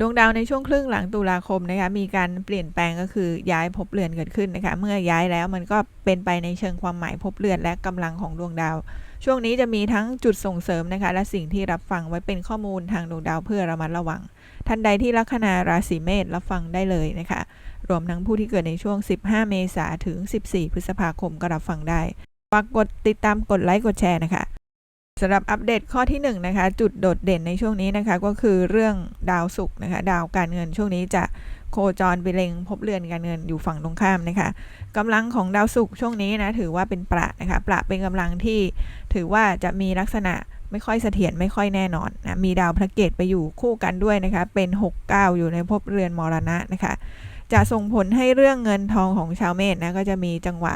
ดวงดาวในช่วงครึ่งหลังตุลาคมนะคะมีการเปลี่ยนแปลงก็คือย้ายภพเรือนเกิดขึ้นนะคะเมื่อย้ายแล้วมันก็เป็นไปในเชิงความหมายภพเรือนและกำลังของดวงดาว ช่วงนี้จะมีทั้งจุดส่งเสริมนะคะและสิ่งที่รับฟังไว้เป็นข้อมูลทางดวงดาวเพื่อระมัดระวัง ท่านใดที่ลัคนาราศีเมษรับฟังได้เลยนะคะรวมทั้งผู้ที่เกิดในช่วง 15 เมษาถึง 14 พฤษภาคมก็รับฟังได้ฝากกดติดตามกดไลค์กดแชร์นะคะ สำหรับอัปเดตข้อที่1นงนะคะจุดโดดเด่นในช่วงนี้นะคะก็คือเรื่องดาวศุกร์นะคะดาวการเงินช่วงนี้จะโคจรไปเล็งพบเรือนการเงินอยู่ฝั่งตรงข้ามนะคะกำลังของดาวศุกร์ช่วงนี้นะถือว่าเป็นประนะคะประเป็นกำลังที่ถือว่าจะมีลักษณะไม่ค่อยเสถียรไม่ค่อยแน่นอนนะมีดาวพระเกตไปอยู่คู่กันด้วยนะคะเป็น 6 9 อยู่ในภพเรือนมรณะนะคะจะส่งผลให้เรื่องเงินทองของชาวเมษนะก็จะมีจังหวะ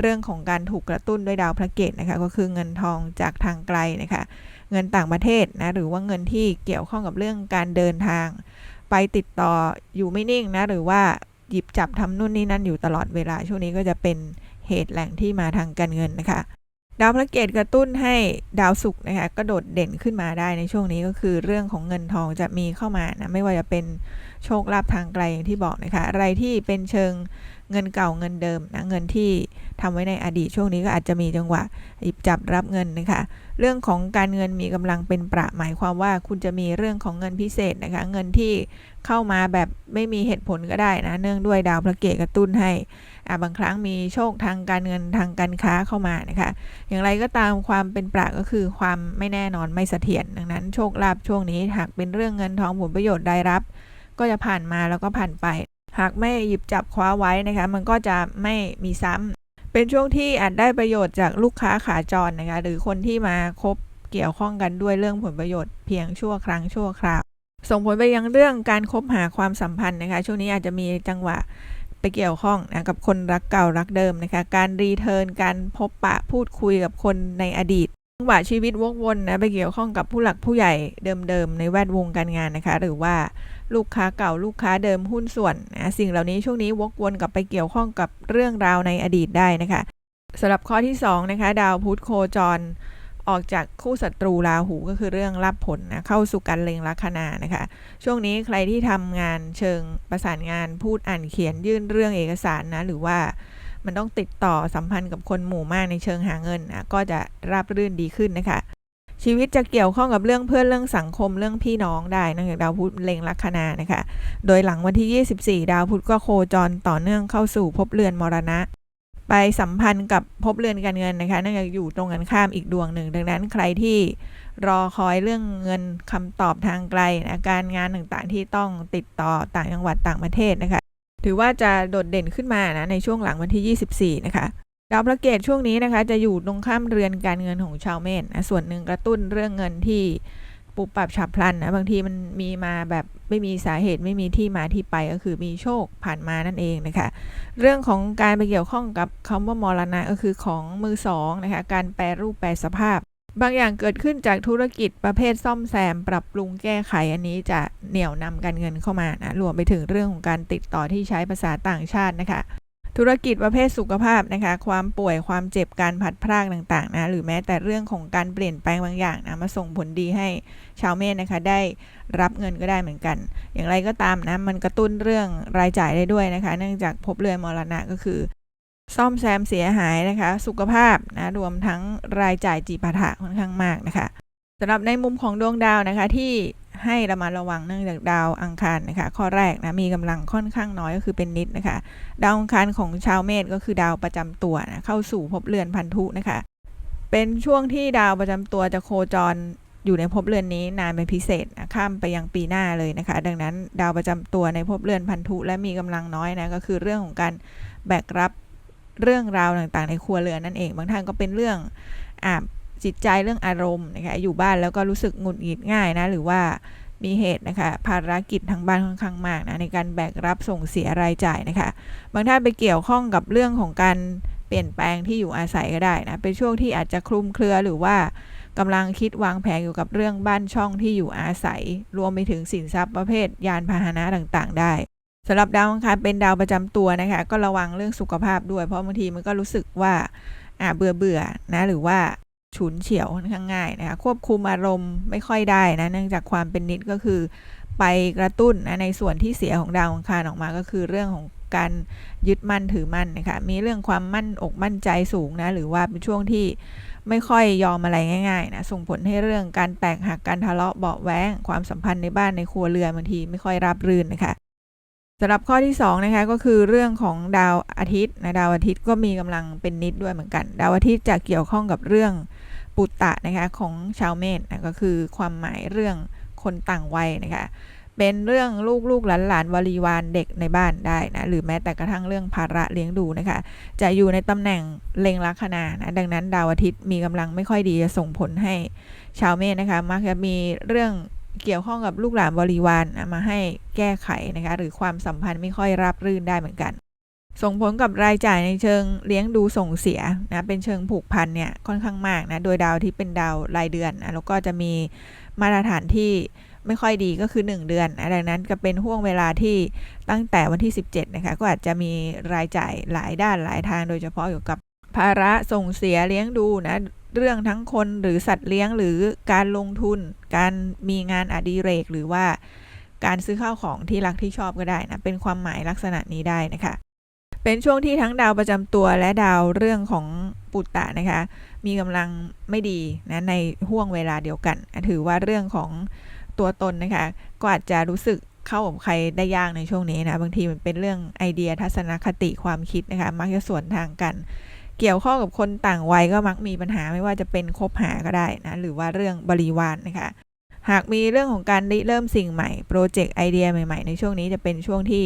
เรื่องของการถูกกระตุ้นด้วยดาวพระเกตนะคะก็คือเงินทองจากทางไกลนะคะเงินต่างประเทศนะหรือว่าเงินที่เกี่ยวข้องกับเรื่องการเดินทาง ไปติดต่ออยู่ไม่นิ่งนะหรือว่าหยิบจับทำนู่นนี่นั่นอยู่ตลอดเวลาช่วงนี้ก็จะเป็นเหตุแหล่งที่มาทางการเงินนะคะ ดาวพระเกตกระตุ้นให้ดาวศุกร์นะคะก็โดดเด่นขึ้นมาได้ในช่วงนี้ก็คือเรื่องของเงินทองจะมีเข้ามานะไม่ว่าจะเป็นโชคลาภทางไกลอย่างที่บอกนะคะอะไรที่เป็นเชิงเงินเก่าเงินเดิมนะเงินที่ทำไว้ในอดีตช่วงนี้ก็อาจจะมีจังหวะหยิบจับรับเงินนะคะเรื่องของการเงินมีกำลังเป็นประหมายความว่าคุณจะมีเรื่องของเงินพิเศษนะคะเงินที่เข้ามาแบบไม่มีเหตุผลก็ได้นะเนื่องด้วยดาวพระเกตกระตุ้นให้ บางครั้งมีโชคทางการเงินทางการค้าเข้ามานะคะ อย่างไรก็ตามความเป็นประก็คือความไม่แน่นอนไม่เสถียรดังนั้นโชคลาภช่วงนี้หากเป็นเรื่องเงินทองผลประโยชน์ได้รับ ก็จะผ่านมาแล้วก็ผ่านไป หากไม่หยิบจับคว้าไว้นะคะ มันก็จะไม่มีซ้ำเป็นช่วงที่อาจได้ประโยชน์จากลูกค้าขาจรนะคะ หรือคนที่มาคบเกี่ยวข้องกันด้วยเรื่องผลประโยชน์เพียงชั่วครั้งชั่วคราวส่งผลไปยังเรื่องการคบหาความสัมพันธ์นะคะ ช่วงนี้อาจจะมีจังหวะ ไปเกี่ยวข้องนะกับคนรักเก่ารักเดิมนะคะ การรีเทิร์นการพบปะพูดคุยกับคนในอดีตจังหวะชีวิตวกวนนะไปเกี่ยวข้องกับผู้หลักผู้ใหญ่เดิมๆในแวดวงการงานนะคะ หรือว่าลูกค้าเก่าลูกค้าเดิมหุ้นส่วนนะสิ่งเหล่านี้ช่วงนี้วกวนกลับไปเกี่ยวข้องกับเรื่องราวในอดีตได้นะคะสำหรับข้อที่2นะคะดาวพุธโคจร ออกจากคู่ศัตรูราหูก็คือเรื่องรับผลนะเข้าสู่การเล็งลัคนานะคะ ช่วงนี้ใครที่ทำงานเชิงประสานงานพูดอ่านเขียนยื่นเรื่องเอกสารนะหรือว่ามันต้องติดต่อสัมพันธ์กับคนหมู่มากในเชิงหาเงินนะก็จะราบรื่นดีขึ้นนะคะ ชีวิตจะเกี่ยวข้องกับเรื่องเพื่อนเรื่องสังคมเรื่องพี่น้องได้นะจากดาวพุธเล็งลัคนานะคะ โดยหลังวันที่ 24 ดาวพุธก็โคจรต่อเนื่องเข้าสู่ภพเรือนมรณะ ไปสัมพันธ์กับภพเรือนการเงินนะคะนื่องจากอยู่ตรงกันข้ามอีกดวงหนึ่ง ดังนั้นใครที่รอคอยเรื่องเงินคำตอบทางไกลนะการงานต่างๆที่ต้องติดต่อต่างจังหวัดต่างประเทศนะคะ ถือว่าจะโดดเด่นขึ้นมานะในช่วงหลังวันที่ 24 นะคะดาวพระเกตช่วงนี้นะคะ จะอยู่ตรงข้ามเรือนการเงินของชาวเมษนะส่วนหนึ่งกระตุ้นเรื่องเงินที่ ปุบปับฉับพลันนะบางทีมันมีมาแบบไม่มีสาเหตุไม่มีที่มาที่ไปก็คือมีโชคผ่านมานั่นเองนะคะเรื่องของการไปเกี่ยวข้องกับคำว่ามรณะก็คือของมือสองนะคะการแปรรูปแปรสภาพ บางอย่างเกิดขึ้นจากธุรกิจประเภทซ่อมแซม ปรับปรุงแก้ไขอันนี้จะเหนี่ยวนำการเงินเข้ามานะรวมไปถึงเรื่องของการติดต่อที่ใช้ภาษาต่างชาตินะคะ ธุรกิจประเภทสุขภาพนะคะ ความป่วยความเจ็บการพัดพรากต่างๆนะหรือแม้แต่เรื่องของการเปลี่ยนแปลงบางอย่างนะมาส่งผลดีให้ชาวเมษนะคะ ได้รับเงินก็ได้เหมือนกัน อย่างไรก็ตามนะมันกระตุ้นเรื่องรายจ่ายได้ด้วยนะคะ เนื่องจากพบเรือนมรณะก็คือ ซ่อมแซมเสียหายนะคะ สุขภาพนะรวมทั้งรายจ่ายจีปาถะค่อนข้างมากนะคะสำหรับในมุมของดวงดาวนะคะที่ ให้ระมัดระวังเนื่องจากดาวอังคารนะคะข้อแรกนะมีกำลังค่อนข้างน้อยก็คือเป็นนิดนะคะดาวอังคารของชาวเมษก็คือดาวประจำตัวนะเข้าสู่ภพเรือนพันธุนะคะ เป็นช่วงที่ดาวประจำตัวจะโคจรอยู่ในภพเรือนนี้นานเป็นพิเศษนะข้ามไปยังปีหน้าเลยนะคะ ดังนั้นดาวประจำตัวในภพเรือนพันธุและมีกำลังน้อยนะก็คือเรื่องของการแบกรับเรื่องราวต่างๆ ในครัวเรือนนั่นเอง บางท่านก็เป็นเรื่องอ่า จิตใจเรื่องอารมณ์นะคะอยู่บ้านแล้วก็รู้สึกหงุดหงิดง่ายนะหรือว่ามีเหตุนะคะภารกิจทางบ้านค่อนข้างมากนะในการแบกรับส่งเสียรายจ่ายนะคะบางท่านไปเกี่ยวข้องกับเรื่องของการเปลี่ยนแปลงที่อยู่อาศัยก็ได้นะเป็นช่วงที่อาจจะคลุมเครือหรือว่ากำลังคิดวางแผนอยู่กับเรื่องบ้านช่องที่อยู่อาศัย รวมไปถึงสินทรัพย์ประเภท ยานพาหนะต่างๆ ได้สำหรับดาวอังคารเป็นดาวประจำตัวนะคะ ก็ระวังเรื่องสุขภาพด้วย เพราะบางทีมันก็รู้สึกว่าอ่าเบื่อเบื่อนะหรือว่า ฉุนเฉียวค่อนข้างง่ายนะคะควบคุมอารมณ์ไม่ค่อยได้นะเนื่องจากความเป็นนิดก็คือ ไปกระตุ้นนะในส่วนที่เสียของดาวองคารออกมาก็คือเรื่องของการยึดมั่นถือมั่นนะคะมีเรื่องความมั่นอกมั่นใจสูงนะหรือว่าเป็นช่วงที่ไม่ค่อยยอมอะไรง่ายๆนะส่งผลให้เรื่องการแตกหักการทะเลาะเบาะแว้งความสัมพันธ์ในบ้านในครัวเรือนบางทีไม่ค่อยราบรื่นนะคะ สำหรับข้อที่2นะคะก็คือเรื่องของดาวอาทิตย์นะดาวอาทิตย์ก็มีกำลังเป็นนิดด้วยเหมือนกัน ดาวอาทิตย์จะเกี่ยวข้องกับเรื่องปุตตะนะคะของชาวเมษนะก็คือความหมายเรื่องคนต่างวัยนะคะเป็นเรื่องลูกลูกหลานหลานวลีวานเด็กในบ้านได้นะหรือแม้แต่กระทั่งเรื่องภาระเลี้ยงดูนะคะจะอยู่ในตำแหน่งเล็งลัคนานะดังนั้นดาวอาทิตย์มีกำลังไม่ค่อยดีจะส่งผลให้ชาวเมษนะคะมักจะมีเรื่อง เกี่ยวข้องกับลูกหลานบริวารมาให้แก้ไขนะคะหรือความสัมพันธ์ไม่ค่อยราบรื่นได้เหมือนกัน ส่งผลกับรายจ่ายในเชิงเลี้ยงดูส่งเสียนะเป็นเชิงผูกพันเนี่ยค่อนข้างมากนะโดยดาวที่เป็นดาวรายเดือนนะแล้วก็จะมีมาตรฐานที่ไม่ค่อยดีก็คือ 1 เดือนนะดังนั้นก็เป็นห่วงเวลาที่ตั้งแต่วันที่ 17นะคะก็อาจจะมีรายจ่ายหลายด้านหลายทางโดยเฉพาะเกี่ยวกับภาระส่งเสียเลี้ยงดูนะ เรื่องทั้งคนหรือสัตว์เลี้ยงหรือการลงทุน การมีงานอดิเรก หรือว่าการซื้อข้าวของที่รักที่ชอบก็ได้นะ เป็นความหมายลักษณะนี้ได้นะคะ เป็นช่วงที่ทั้งดาวประจำตัวและดาวเรื่องของปุตตะนะคะ มีกำลังไม่ดีนะในห่วงเวลาเดียวกัน ถือว่าเรื่องของตัวตนนะคะ ก็อาจจะรู้สึกเข้ากับใครได้ยากในช่วงนี้นะ บางทีมันเป็นเรื่องไอเดียทัศนคติความคิดนะคะ มักจะสวนทางกัน เกี่ยวข้องกับคนต่างวัยก็มักมีปัญหาไม่ว่าจะเป็นคบหาก็ได้นะหรือว่าเรื่องบริวารนนะคะหากมีเรื่องของการริเริ่มสิ่งใหม่โปรเจกต์ไอเดียใหม่ๆ ในช่วงนี้จะเป็นช่วงที่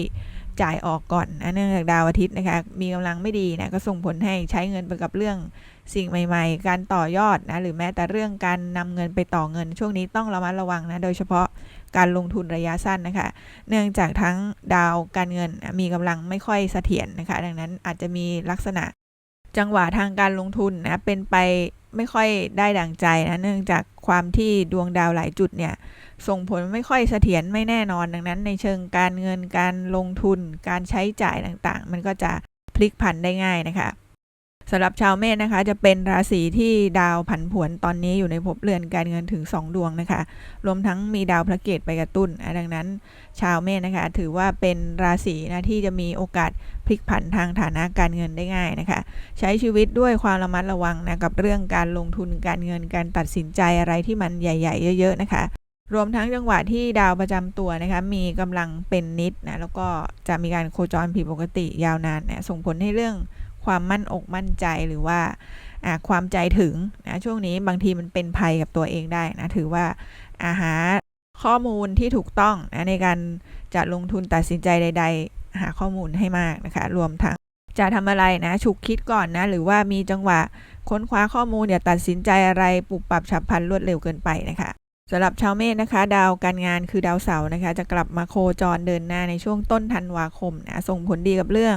จ่ายออกก่อนนะเนื่องจากดาวอาทิตย์นะคะมีกำลังไม่ดีนะก็ส่งผลให้ใช้เงินไปกับเรื่องสิ่งใหม่ ๆ การต่อยอดนะหรือแม้แต่เรื่องการนำเงินไปต่อเงิน ช่วงนี้ต้องระมัดระวังนะโดยเฉพาะการลงทุนระยะสั้นนะคะ เนื่องจากทั้งดาวการเงินมีกำลังไม่ค่อยเสถียรนะคะ ดังนั้นอาจจะมีลักษณะ จังหวะทางการลงทุนนะเป็นไปไม่ค่อยได้ดังใจนะเนื่องจากความที่ดวงดาวหลายจุดเนี่ยส่งผลไม่ค่อยเสถียรไม่แน่นอนดังนั้น ในเชิงการเงินการลงทุนการใช้จ่ายต่างๆ มันก็จะพลิกผันได้ง่ายนะคะ สำหรับชาวเมษนะคะ จะเป็นราศีที่ดาวผันผวนตอนนี้อยู่ในภพเรือนการเงินถึง 2 ดวงนะคะ รวมทั้งมีดาวพระเกตไปกระตุ้น ดังนั้น ชาวเมษนะคะ ถือว่าเป็นราศีนะที่จะมีโอกาสพลิกผันทางฐานะการเงินได้ง่ายนะคะ ใช้ชีวิตด้วยความระมัดระวังนะกับเรื่องการลงทุนการเงินการตัดสินใจอะไรที่มันใหญ่ ๆ เยอะ ๆ นะคะรวมทั้งจังหวะที่ดาวประจำตัวนะคะมีกำลังเป็นนิดนะแล้วก็จะมีการโคจรผิดปกติยาวนานนะส่งผลให้เรื่อง ความมั่นอกมั่นใจหรือว่าความใจถึงนะช่วงนี้บางทีมันเป็นภัยกับตัวเองได้นะถือว่าอาหาข้อมูลที่ถูกต้องนะในการจะลงทุนตัดสินใจใด ๆ หาข้อมูลให้มากนะคะ รวมทั้งจะทำอะไรนะฉุกคิดก่อนนะ หรือว่ามีจังหวะค้นคว้าข้อมูลอย่าตัดสินใจอะไรปรับปรับฉับพลันรวดเร็วเกินไปนะคะสำหรับชาวเมษนะคะ ดาวการงานคือดาวเสาร์นะคะ จะกลับมาโคจรเดินหน้าในช่วงต้นธันวาคมนะส่งผลดีกับเรื่อง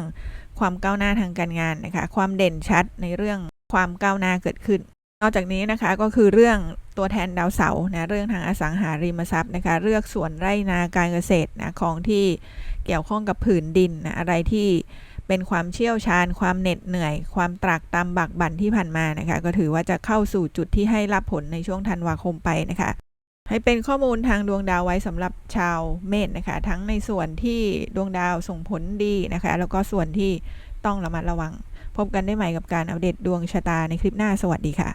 ความก้าวหน้าทางการงานนะคะ ความเด่นชัดในเรื่องความก้าวหน้าเกิดขึ้น นอกจากนี้นะคะก็คือเรื่องตัวแทนดาวเสาร์นะเรื่องทางอสังหาริมทรัพย์นะคะเลือกสวนไร่นาการเกษตรนะของที่เกี่ยวข้องกับผืนดินนะอะไรที่เป็นความเชี่ยวชาญ ความเหน็ดเหนื่อย ความตรากตรำบักบั่นที่ผ่านมานะคะ ก็ถือว่าจะเข้าสู่จุดที่ให้รับผลในช่วงธันวาคมไปนะคะ ให้เป็นข้อมูลทางดวงดาวไว้สำหรับชาวเมษนะคะ ทั้งในส่วนที่ดวงดาวส่งผลดีนะคะ แล้วก็ส่วนที่ต้องระมัดระวัง พบกันได้ใหม่กับการอัปเดตดวงชะตาในคลิปหน้าสวัสดีค่ะ